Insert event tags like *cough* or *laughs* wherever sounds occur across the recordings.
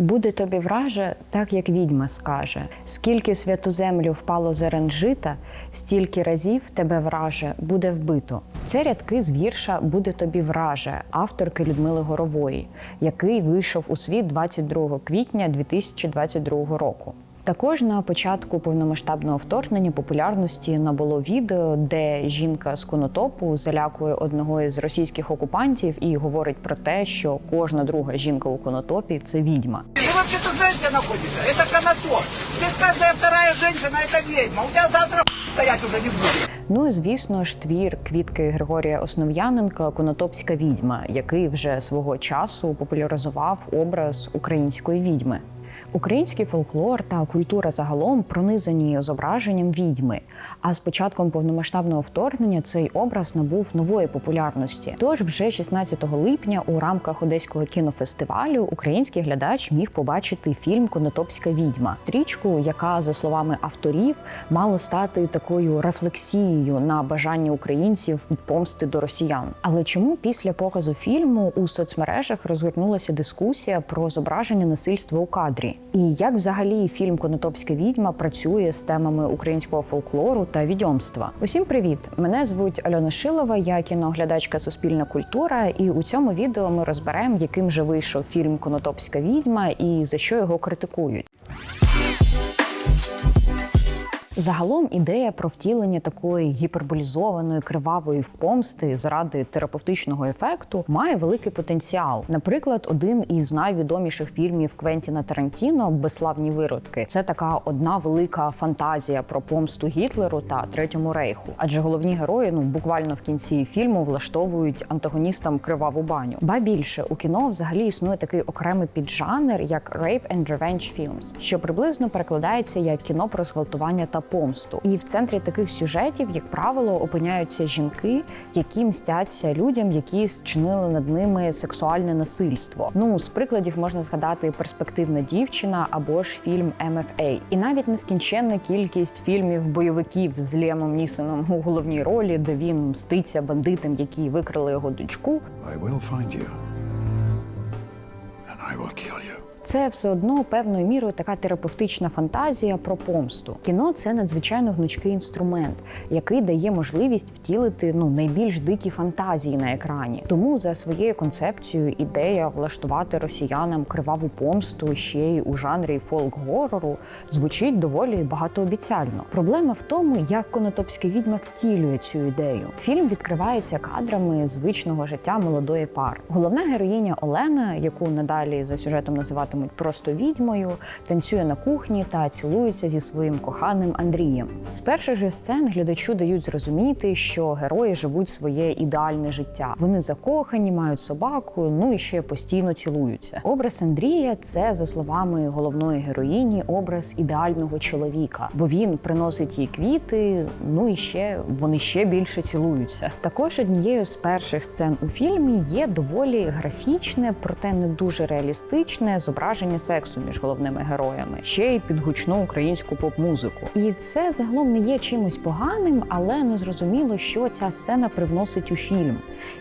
Буде тобі враже, так як відьма скаже. Скільки святу землю впало зерен жита, стільки разів тебе враже буде вбито. Це рядки з вірша Буде тобі враже авторки Людмили Горової, який вийшов у світ 22 квітня 2022 року. Також на початку повномасштабного вторгнення популярності набуло відео, де жінка з конотопу залякує одного із російських окупантів і говорить про те, що кожна друга жінка у конотопі це відьма. Ты вообще-то знаешь, где находится? Это Конотоп. Здесь каждая вторая женщина – это ведьма. У тебя завтра *laughs* стоять уже не будет. Ну і звісно ж, твір квітки Григорія Основ'яненка Конотопська відьма, який вже свого часу популяризував образ української відьми. Український фольклор та культура загалом пронизані зображенням відьми. А з початком повномасштабного вторгнення цей образ набув нової популярності. Тож вже 16 липня у рамках одеського кінофестивалю український глядач міг побачити фільм Конотопська відьма, стрічку, яка, за словами авторів, мало стати такою рефлексією на бажання українців помсти до росіян. Але чому після показу фільму у соцмережах розгорнулася дискусія про зображення насильства у кадрі? І як взагалі фільм Конотопська відьма працює з темами українського фольклору та відьомства? Усім привіт! Мене звуть Альона Шилова, я кіноглядачка Суспільна культура. І у цьому відео ми розберемо, яким же вийшов фільм Конотопська відьма і за що його критикують. Загалом ідея про втілення такої гіперболізованої кривавої помсти заради терапевтичного ефекту має великий потенціал. Наприклад, один із найвідоміших фільмів Квентіна Тарантіно Безславні виродки це така одна велика фантазія про помсту Гітлеру та Третьому рейху. Адже головні герої ну буквально в кінці фільму влаштовують антагоністам криваву баню. Ба більше у кіно взагалі існує такий окремий піджанр, як Rape and Revenge Films, що приблизно перекладається як кіно про зґвалтування та помсту. І в центрі таких сюжетів, як правило, опиняються жінки, які мстяться людям, які зчинили над ними сексуальне насильство. Ну з прикладів можна згадати перспективна дівчина або ж фільм MFA. І навіть нескінченна кількість фільмів бойовиків з Ліамом Нісоном у головній ролі, де він мститься бандитам, які викрали його дочку. I will find you. And I will kill you. Це все одно певною мірою така терапевтична фантазія про помсту. Кіно це надзвичайно гнучкий інструмент, який дає можливість втілити ну найбільш дикі фантазії на екрані. Тому за своєю концепцією ідея влаштувати росіянам криваву помсту ще й у жанрі фолк-горору звучить доволі багатообіцяльно. Проблема в тому, як конотопська відьма втілює цю ідею. Фільм відкривається кадрами звичного життя молодої пари. Головна героїня Олена, яку надалі за сюжетом називатимуть просто відьмою, танцює на кухні та цілується зі своїм коханим Андрієм. З перших же сцен глядачу дають зрозуміти, що герої живуть своє ідеальне життя. Вони закохані, мають собаку, ну і ще постійно цілуються. Образ Андрія це, за словами головної героїні, образ ідеального чоловіка, бо він приносить їй квіти. Ну і ще вони ще більше цілуються. Також однією з перших сцен у фільмі є доволі графічне, проте не дуже реалістичне зображення сексу між головними героями, ще й під гучну українську поп-музику. І це загалом не є чимось поганим, але не зрозуміло, що ця сцена привносить у фільм.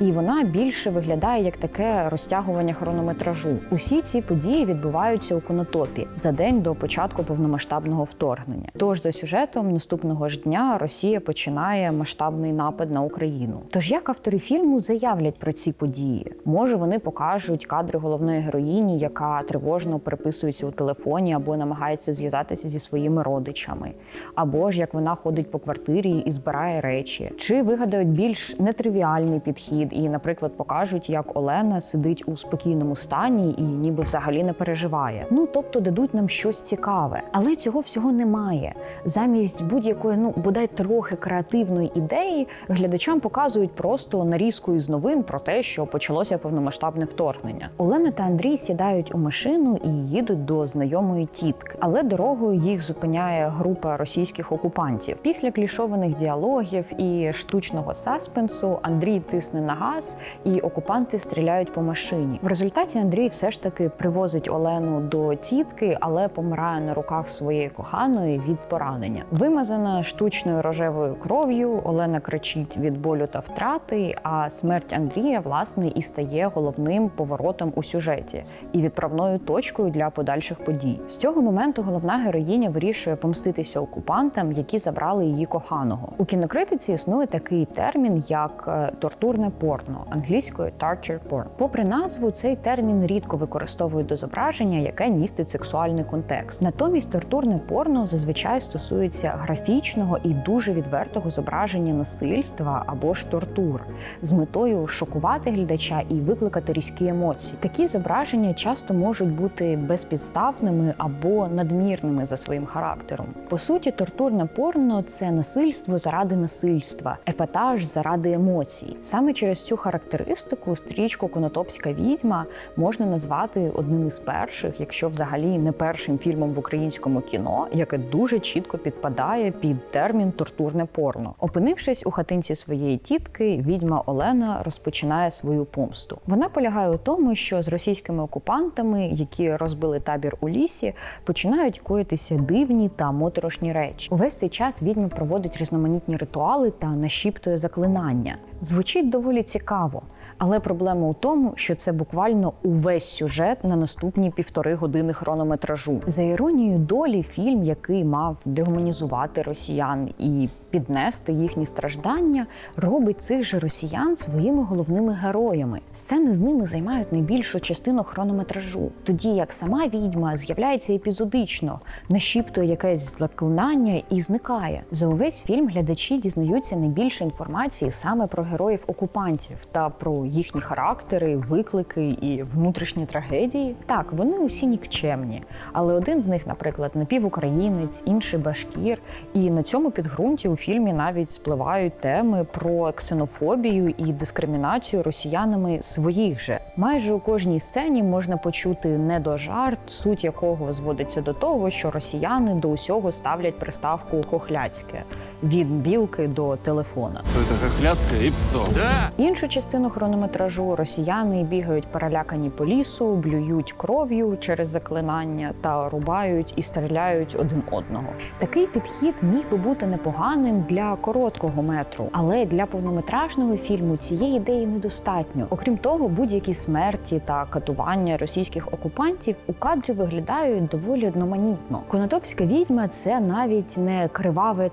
І вона більше виглядає як таке розтягування хронометражу. Усі ці події відбуваються у конотопі за день до початку повномасштабного вторгнення. Тож за сюжетом наступного ж дня Росія починає масштабний напад на Україну. Тож як автори фільму заявлять про ці події? Може вони покажуть кадри головної героїні, яка тривожно переписується у телефоні або намагається зв'язатися зі своїми родичами, або ж як вона ходить по квартирі і збирає речі, чи вигадають більш нетривіальний підхід, і, наприклад, покажуть, як Олена сидить у спокійному стані і ніби взагалі не переживає. Ну тобто дадуть нам щось цікаве, але цього всього немає. Замість будь-якої, ну бодай трохи креативної ідеї, глядачам показують просто нарізку із новин про те, що почалося повномасштабне вторгнення. Олена та Андрій сідають у машину і їдуть до знайомої тітки, але дорогою їх зупиняє група російських окупантів. Після клішованих діалогів і штучного саспенсу Андрій тисне на газ, і окупанти стріляють по машині. В результаті Андрій все ж таки привозить Олену до тітки, але помирає на руках своєї коханої від поранення. Вимазана штучною рожевою кров'ю, Олена кричить від болю та втрати. А смерть Андрія власне і стає головним поворотом у сюжеті. і відправною точкою для подальших подій. З цього моменту головна героїня вирішує помститися окупантам, які забрали її коханого. У кінокритиці існує такий термін, як е, тортурне порно англійською torture porn. Попри назву, цей термін рідко використовують до зображення, яке містить сексуальний контекст. Натомість тортурне порно зазвичай стосується графічного і дуже відвертого зображення насильства або ж тортур з метою шокувати глядача і викликати різкі емоції. Такі зображення часто можуть бути безпідставними або надмірними за своїм характером. По суті, тортурне порно це насильство заради насильства, епатаж заради емоцій. Саме через цю характеристику стрічку Конотопська відьма можна назвати одним із перших, якщо взагалі не першим фільмом в українському кіно, яке дуже чітко підпадає під термін тортурне порно. Опинившись у хатинці своєї тітки, відьма Олена розпочинає свою помсту. Вона полягає у тому, що з російськими окупантами, які розбили табір у лісі, починають коїтися дивні та моторошні речі. Увесь цей час відьма проводить різноманітні ритуали та нашіптує заклинання. Звучить доволі цікаво. Але проблема у тому, що це буквально увесь сюжет на наступні півтори години хронометражу. За іронією долі, фільм, який мав дегуманізувати росіян і піднести їхні страждання, робить цих же росіян своїми головними героями. Сцени з ними займають найбільшу частину хронометражу, тоді як сама відьма з'являється епізодично, нашіптує якесь заклинання і зникає. За увесь фільм глядачі дізнаються найбільше інформації саме про героїв окупантів та про їхні характери, виклики і внутрішні трагедії. Так, вони усі нікчемні, але один з них, наприклад, напівукраїнець, інший башкір. І на цьому підґрунті у фільмі навіть спливають теми про ксенофобію і дискримінацію росіянами своїх же. Майже у кожній сцені можна почути недожарт, суть якого зводиться до того, що росіяни до усього ставлять приставку хохляцьке від білки до телефона. Это Хохляцкая и псо. Да! Іншу частину хронометражу росіяни бігають перелякані по лісу, блюють кров'ю через заклинання та рубають і стріляють один одного. Такий підхід міг би бути непоганим для короткого метру, але для повнометражного фільму цієї ідеї недостатньо. Окрім того, будь-які смерті та катування російських окупантів у кадрі виглядають доволі одноманітно. Конотопська відьма це навіть не криваве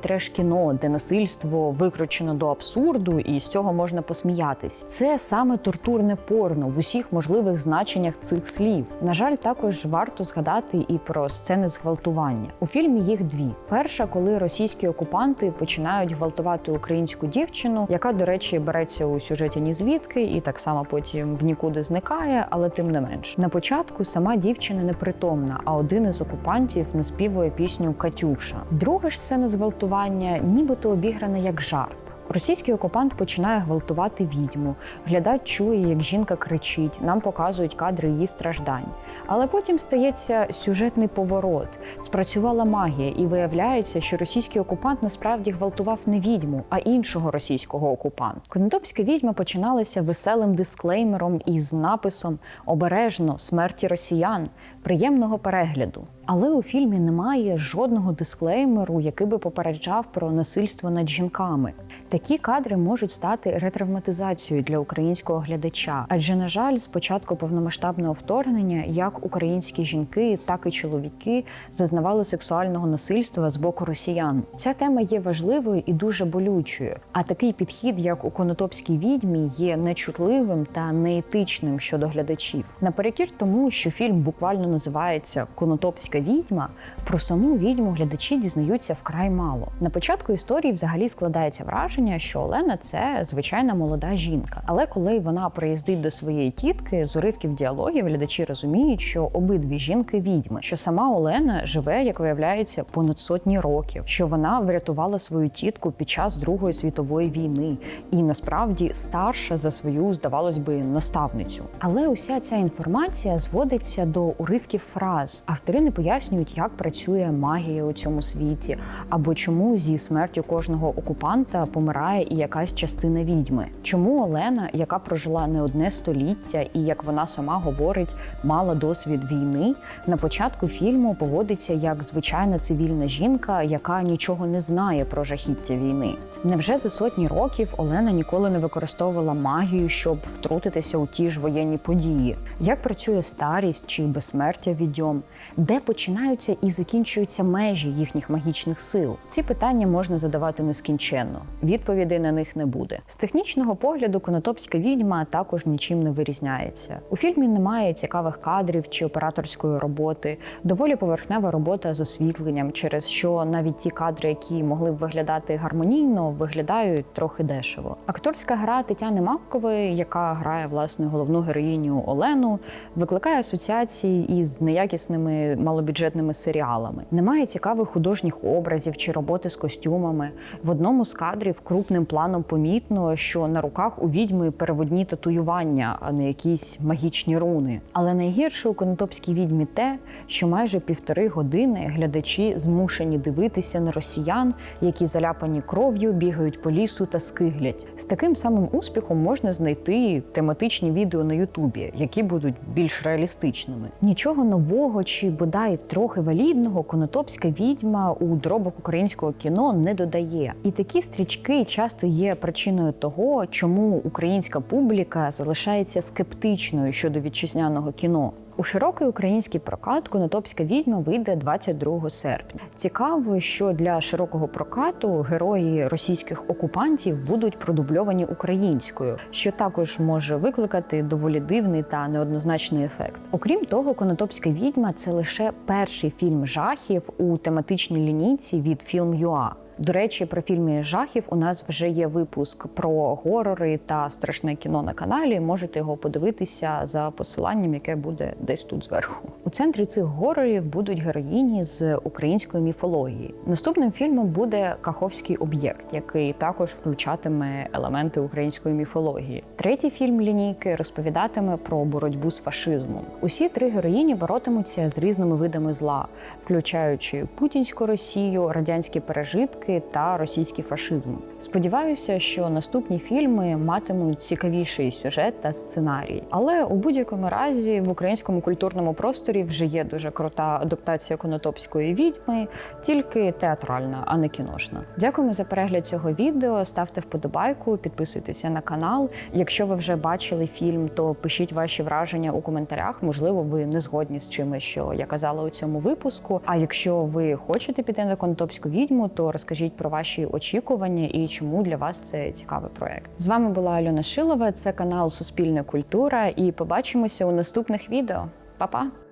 треш-кіно, де насильство викручено до абсурду, і з цього можна посміятись. Це саме тортурне порно в усіх можливих значеннях цих слів. На жаль, також варто згадати і про сцени зґвалтування. У фільмі їх дві: перша, коли російські окупанти починають гвалтувати українську дівчину, яка, до речі, береться у сюжеті ні звідки, і так само потім в нікуди зникає, але тим не менш. На початку сама дівчина непритомна, а один із окупантів наспівує пісню Катюша. Друга ж сцена зґвалтування, нібито обіграна як жарт. Російський окупант починає гвалтувати відьму. Глядач чує, як жінка кричить. Нам показують кадри її страждань. Але потім стається сюжетний поворот. Спрацювала магія, і виявляється, що російський окупант насправді гвалтував не відьму, а іншого російського окупанта. Конотопська відьма починалася веселим дисклеймером із написом Обережно смерті росіян, приємного перегляду. Але у фільмі немає жодного дисклеймеру, який би попереджав про насильство над жінками. Такі кадри можуть стати ретравматизацією для українського глядача, адже на жаль, з початку повномасштабного вторгнення як українські жінки, так і чоловіки зазнавали сексуального насильства з боку росіян. Ця тема є важливою і дуже болючою. А такий підхід, як у конотопській відьмі, є нечутливим та неетичним щодо глядачів. Наперекір тому, що фільм буквально називається Конотопська відьма. Про саму відьму глядачі дізнаються вкрай мало. На початку історії взагалі складається враження, що Олена це звичайна молода жінка. Але коли вона приїздить до своєї тітки, з уривків діалогів глядачі розуміють, що обидві жінки відьми, що сама Олена живе, як виявляється, понад сотні років, що вона врятувала свою тітку під час Другої світової війни, і насправді старша за свою, здавалось би, наставницю. Але уся ця інформація зводиться до уривків фраз. Автори не пояснюють, як працює магія у цьому світі, або чому зі смертю кожного окупанта помирає і якась частина відьми. Чому Олена, яка прожила не одне століття, і як вона сама говорить, мала досвід війни, на початку фільму поводиться як звичайна цивільна жінка, яка нічого не знає про жахіття війни. Невже за сотні років Олена ніколи не використовувала магію, щоб втрутитися у ті ж воєнні події? Як працює старість чи безсмертя відьом? Де починаються і закінчуються межі їхніх магічних сил? Ці питання можна задавати нескінченно. Відповідей на них не буде. З технічного погляду конотопська відьма також нічим не вирізняється. У фільмі немає цікавих кадрів чи операторської роботи, доволі поверхнева робота з освітленням, через що навіть ті кадри, які могли б виглядати гармонійно, виглядають трохи дешево. Акторська гра Тетяни Маккової, яка грає власне головну героїню Олену, викликає асоціації із неякісними малобюджетними серіалами. Немає цікавих художніх образів чи роботи з костюмами. В одному з кадрів крупним планом помітно, що на руках у відьми переводні татуювання, а не якісь магічні руни. Але найгірше у конотопській відьмі те, що майже півтори години глядачі змушені дивитися на росіян, які заляпані кров'ю, бігають по лісу та скиглять. З таким самим успіхом можна знайти тематичні відео на Ютубі, які будуть більш реалістичними. Нічого нового чи бодай трохи валідного конотопська відьма у дробок українського кіно не додає. І такі стрічки часто є причиною того, чому українська публіка залишається скептичною щодо вітчизняного кіно. У широкий український прокат Конотопська відьма вийде 22 серпня. Цікаво, що для широкого прокату герої російських окупантів будуть продубльовані українською, що також може викликати доволі дивний та неоднозначний ефект. Окрім того, Конотопська відьма це лише перший фільм жахів у тематичній лінійці від Film.ua. До речі, про фільми жахів у нас вже є випуск про горори та страшне кіно на каналі. Можете його подивитися за посиланням, яке буде десь тут зверху. У центрі цих горорів будуть героїні з української міфології. Наступним фільмом буде Каховський об'єкт, який також включатиме елементи української міфології. Третій фільм лінійки розповідатиме про боротьбу з фашизмом. Усі три героїні боротимуться з різними видами зла, включаючи путінську Росію, радянські пережитки та російський фашизм. Сподіваюся, що наступні фільми матимуть цікавіший сюжет та сценарій. Але у будь-якому разі в українському культурному просторі вже є дуже крута адаптація конотопської відьми, тільки театральна, а не кіношна. Дякуємо за перегляд цього відео. Ставте вподобайку, підписуйтеся на канал. Якщо ви вже бачили фільм, то пишіть ваші враження у коментарях. Можливо, ви не згодні з чимось, що я казала у цьому випуску. А якщо ви хочете піти на конотопську відьму, то розкажіть про ваші очікування і чому для вас це цікавий проект. З вами була Альона Шилова. Це канал Суспільна культура. І побачимося у наступних відео. Па-па!